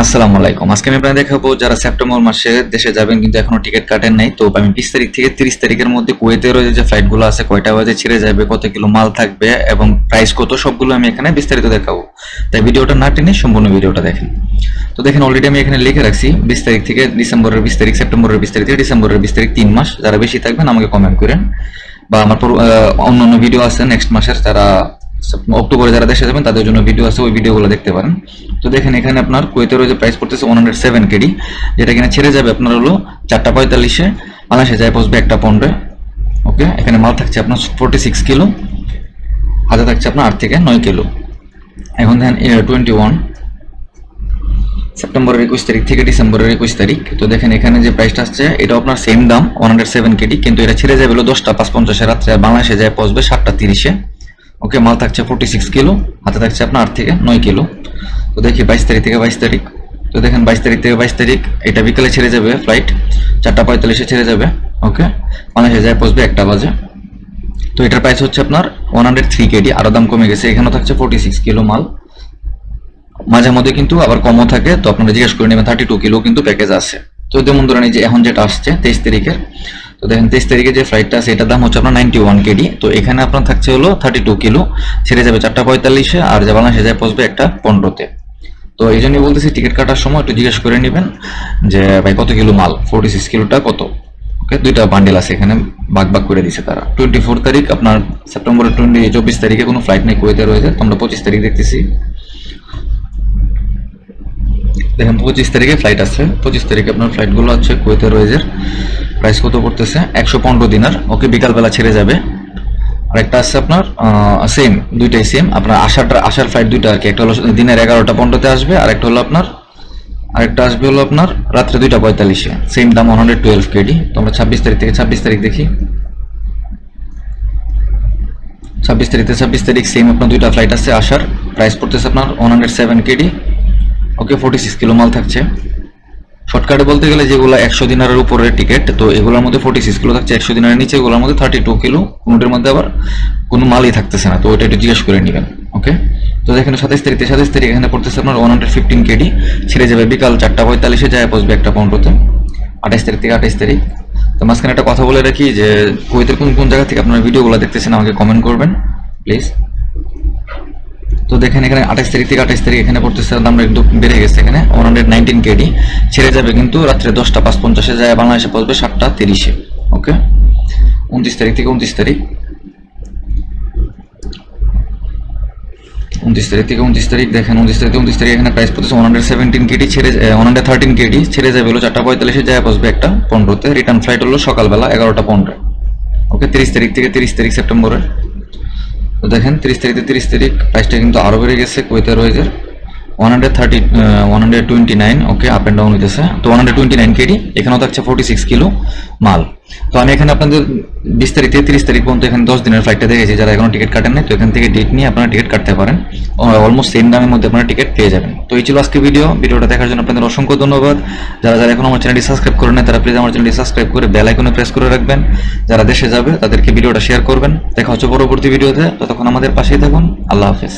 আসসালামু আলাইকুম। আজকে আমি আপনাদের দেখাবো যারা সেপ্টেম্বর মাসে দেশে যাবেন কিন্তু এখনও টিকিট কাটেন নাই। তো আমি বিশ তারিখ থেকে তিরিশ তারিখের মধ্যে কুয়েতের যে ফ্লাইটগুলো আছে, কয়টা বাজে ছেড়ে যাবে, কত কিলো মাল থাকবে এবং প্রাইস কত, সবগুলো আমি এখানে বিস্তারিত দেখাবো। তাই ভিডিওটা না টেনে সম্পূর্ণ ভিডিওটা দেখেন। তো দেখেন অলরেডি আমি এখানে লিখে রাখছি, বিশ তারিখ থেকে ডিসেম্বরের বিশ তারিখ, সেপ্টেম্বরের বিশ তারিখ থেকে ডিসেম্বরের বিশ তারিখ তিন মাস। যারা বেশি থাকবেন আমাকে কমেন্ট করেন। বা আমার অন্য অন্য ভিডিও আছে নেক্সট মাসের সেপ্টেম্বর- অক্টোবরে যারা দেশে যাবেন, তাদের জন্য ভিডিও আছে, ওই ভিডিওগুলো দেখতে পারেন। তো দেখেন এখানে আপনার কুয়েতের যে প্রাইস পড়তেছে ওয়ান হান্ড্রেড সেভেন কেডি, যেটা কিনা ছেড়ে যাবে আপনার হলো চারটা পঁয়তাল্লিশে, বাংলাদেশে যায় পৌঁছবে একটা পনেরো ওকে এখানে মাল থাকছে আপনার ফোর্টি সিক্স কিলো, হাতে থাকছে আপনার আট থেকে নয় কিলো। এখন দেখেন টোয়েন্টি ওয়ান সেপ্টেম্বরের একুশ তারিখ থেকে ডিসেম্বরের একুশ তারিখ। তো দেখেন এখানে যে প্রাইসটা আসছে এটা আপনার সেম দাম ওয়ান হান্ড্রেড সেভেন কেডি, কিন্তু এটা ছেড়ে যাবে হলো দশটা পাঁচ পঞ্চাশে রাত্রে, আর বাংলাদেশে যায় পৌঁছবে সাতটা তিরিশে। ওকে, মাল থাকছে ফোর্টি সিক্স কিলো, হাতে থাকছে আপনার আট থেকে নয় কিলো। তো দেখি বাইশ তারিখ থেকে বাইশ তারিখ। তো দেখেন বাইশ তারিখ থেকে বাইশ তারিখ, এটা বিকেলে ছেড়ে যাবে ফ্লাইট চারটা পঁয়তাল্লিশে ছেড়ে যাবে, ওকে? বাংলাদেশে যায় পৌঁছবে একটা বাজে। তো এটার প্রাইস হচ্ছে আপনার ওয়ান হান্ড্রেড থ্রি কেডি আরও দাম কমে গেছে, এখানেও থাকছে ফোর্টি সিক্স কিলো মাল। মাঝে মধ্যে কিন্তু আবার কমও থাকে, তো আপনারা জিজ্ঞেস করে নেবেন থার্টি টু কিলো কিন্তু প্যাকেজ আছে। তো যেমন ধরেন এই যে এখন যেটা আসছে, তেইশ তারিখের তো দেখেন তেইশ তারিখে যে ফ্লাইটটা আছে, এটার দাম হচ্ছে আপনার নাইনটি ওয়ান কেডি তো এখানে আপনার থাকছে হলো থার্টি টু কিলো। ছেড়ে যাবে চারটা পঁয়তাল্লিশে, আর যে বাংলাদেশে যায় পৌঁছবে একটা পনেরোতে। তো এই জন্যই বলতেছি টিকিট কাটার সময় একটু জিজ্ঞেস করে নেবেন যে, ভাই, কত কিলো মাল? ফোর্টি সিক্স কিলোটা কত? ওকে দুইটা বান্ডেল আছে এখানে ভাগ ভাগ করে দিছে তারা। টোয়েন্টি ফোর তারিখ, আপনার সেপ্টেম্বরের টোয়েন্টি চব্বিশ তারিখে কোনো ফ্লাইট নেই কুয়েতে রয়েছে, তো আমরা পঁচিশ তারিখ দেখতেছি। দেখেন পঁচিশ তারিখে ফ্লাইট আছে, পঁচিশ তারিখে আপনার ফ্লাইটগুলো আছে কুয়েতে রয়েজের প্রাইস কত পড়তেছে? একশো পনেরো দিনার। ওকে, বিকালবেলা ছেড়ে যাবে। আরেকটা আছে আপনার সেম দুইটাই সেম আপনার আসার আসার ফ্লাইট দুইটা আর কি। একটা হলো দিনের এগারোটা পনেরোতে আসবে, আরেকটা হলো আপনার, আরেকটা আসবে হলো আপনার রাত্রে দুইটা পঁয়তাল্লিশে। সেম দাম ওয়ান হান্ড্রেড টুয়েলভ কেডি তো আমরা ছাব্বিশ তারিখ থেকে, ছাব্বিশ তারিখ দেখি। ছাব্বিশ তারিখ ছাব্বিশ তারিখ সেম আপনার দুইটা ফ্লাইট আছে আসার প্রাইস পড়তেছে আপনার one hundred seven KD okay forty six kilo মাল থাকছে। শর্টকাটে বলতে গেলে যেগুলো একশো দিনারের উপরে টিকিট তো এগুলোর মধ্যে ফোর্টি সিক্স কিলো থাকছে, একশো দিনারের নিচে এগুলোর মধ্যে থার্টি টু কিলো, কোনোটির মধ্যে আবার কোনো মালই থাকতেছে না, তো ওইটা একটু জিজ্ঞেস করে নেবেন ওকে তো এখানে সাতাইশ তারিখ সাতাইশ তারিখ এখানে পড়তেছে আপনার ওয়ান হান্ড্রেড ফিফটিন কেডি ছেড়ে যাবে বিকাল চারটা পঁয়তাল্লিশে, যায় বসবে একটা পনেরোতে, আঠাইশ তারিখ থেকে আঠাইশ তারিখ। তো মাঝখানে একটা কথা বলে রাখি যে, কুয়েতের কোন কোন জায়গা থেকে আপনারা ভিডিওগুলো দেখতেছেন, আমাকে কমেন্ট করবেন প্লিজ তো দেখেন এখানে আঠাশ তারিখ থেকে আঠাশ তারিখ এখানে পড়তেছে দাম একটু বেড়ে গেছে এখানে ওয়ান হান্ড্রেড নাইনটিন কেডি ছেড়ে যাবে কিন্তু রাত্রে দশটা পাঁচ পঞ্চাশে যায়, বাংলাদেশে পৌঁছবে সাতটা তিরিশে ওকে উনত্রিশ তারিখ থেকে উনত্রিশ তারিখ। উনত্রিশ তারিখ থেকে উনত্রিশ তারিখ, দেখেন উনত্রিশ তারিখ উনত্রিশ তারিখ এখানে প্রাইস পড়তেছে ওয়ান হান্ড্রেড সেভেন্টিন কেডি ছেড়ে ওয়ান হান্ড্রেড থার্টিন কেডি ছেড়ে যাবে হলো চারটা পঁয়তাল্লিশে, যায় পৌঁছবে একটা পনেরোতে। রিটার্ন ফ্লাইট হলো সকালবেলা এগারোটা পনেরো ওকে তিরিশ তারিখ থেকে তিরিশ তারিখ সেপ্টেম্বরের। তো দেখেন তিরিশ তারিখ থেকে তিরিশ তারিখ প্রাইসটা কিন্তু আরও বেড়ে গেছে কুয়েতের রয়েছে। One hundred thirty one hundred twenty nine okay up down তো ওয়ান হান্ড্রেড টোয়েন্টি নাইন এখানেও ফোর্টি সিক্স কিলো মাল। তো আমি এখানে আপনাদের বিশ তিরিশ তারিখ পর্যন্ত এখানে দশ দিনের ফ্লাইটটা দেখেছি, যারা টিকিট এখান থেকে ডেট নিয়ে আপনারা টিকিট কাটতে পারেন। অলমোস্ট সেম দামের মধ্যে আপনারা টিকিট পেয়ে যাবেন। তো এই আজকে ভিডিও ভিডিওটা দেখার জন্য আপনাদের অসংখ্য ধন্যবাদ। যারা যারা এখন আমার নেয় তারা প্লিজ আমার করে প্রেস করে রাখবেন। যারা দেশে যাবে, তাদেরকে ভিডিওটা শেয়ার করবেন। দেখা হচ্ছে পরবর্তী ভিডিওতে ততক্ষণ আমাদের পাশেই থাকুন। আল্লাহ হাফেজ।